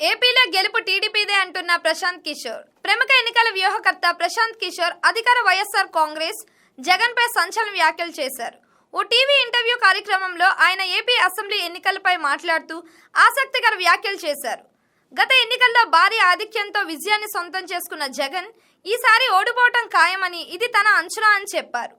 ఏపీలో గెలుపు టీడీపీదే అంటున్న ప్రశాంత్ కిషోర్. ప్రముఖ ఎన్నికల వ్యూహకర్త ప్రశాంత్ కిషోర్ అధికార వైఎస్ఆర్ కాంగ్రెస్ జగన్ పై సంచలన వ్యాఖ్యలు చేశారు. ఓ టీవీ ఇంటర్వ్యూ కార్యక్రమంలో ఆయన ఏపీ అసెంబ్లీ ఎన్నికలపై మాట్లాడుతూ ఆసక్తికర వ్యాఖ్యలు చేశారు. గత ఎన్నికల్లో భారీ ఆధిక్యంతో విజయాన్ని సొంతం చేసుకున్న జగన్ ఈసారి ఓడిపోవటం ఖాయమని ఇది తన అంచనా అని చెప్పారు.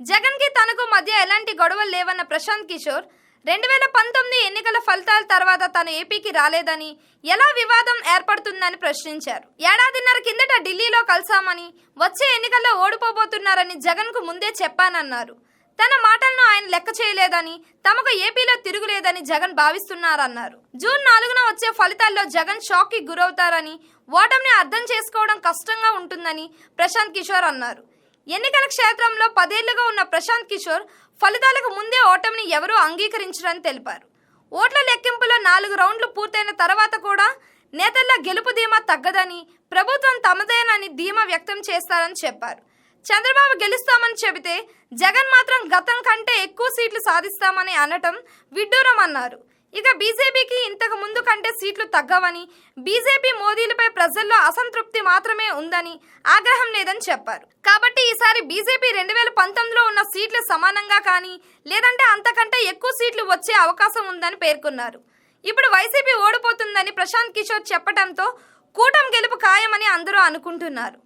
జగన్కి తనకు మధ్య ఎలాంటి గొడవలు లేవన్న ప్రశాంత్ కిషోర్ రెండు వేల పంతొమ్మిది ఎన్నికల ఫలితాల తర్వాత తాను ఏపీకి రాలేదని ఎలా వివాదం ఏర్పడుతుందని ప్రశ్నించారు. ఏడాదిన్నర కిందట ఢిల్లీలో కలిసామని వచ్చే ఎన్నికల్లో ఓడిపోబోతున్నారని జగన్కు ముందే చెప్పానన్నారు. తన మాటలను ఆయన లెక్క చేయలేదని తమకు ఏపీలో తిరుగులేదని జగన్ భావిస్తున్నారన్నారు. జూన్ నాలుగున వచ్చే ఫలితాల్లో జగన్ షాక్కి గురవుతారని ఓటమిని అర్థం చేసుకోవడం కష్టంగా ఉంటుందని ప్రశాంత్ కిషోర్ అన్నారు. ఎన్నికల క్షేత్రంలో పదేళ్ళుగా ఉన్న ప్రశాంత్ కిషోర్ ఫలితాలకు ముందే ఓటమిని ఎవరూ అంగీకరించరని తెలిపారు. ఓట్ల లెక్కింపులో నాలుగు రౌండ్లు పూర్తయిన తర్వాత కూడా నేతల్లో గెలుపు ధీమా తగ్గదని ప్రభుత్వం తమదేనని ధీమా వ్యక్తం చేస్తారని చెప్పారు. చంద్రబాబు గెలుస్తామని చెబితే జగన్ మాత్రం గతం కంటే ఎక్కువ సీట్లు సాధిస్తామని అనటం విడ్డూరం అన్నారు. ఇక బీజేపీకి ఇంతకు ముందు కంటే సీట్లు తగ్గవని బీజేపీ మోదీలపై ప్రజల్లో అసంతృప్తి మాత్రమే ఉందని ఆగ్రహం లేదని చెప్పారు. కాబట్టి ఈసారి బీజేపీ రెండు వేల పంతొమ్మిదిలో ఉన్న సీట్లు సమానంగా కానీ లేదంటే అంతకంటే ఎక్కువ సీట్లు వచ్చే అవకాశం ఉందని పేర్కొన్నారు. ఇప్పుడు వైసీపీ ఓడిపోతుందని ప్రశాంత్ కిషోర్ చెప్పడంతో కూటమి గెలుపు ఖాయమని అందరూ అనుకుంటున్నారు.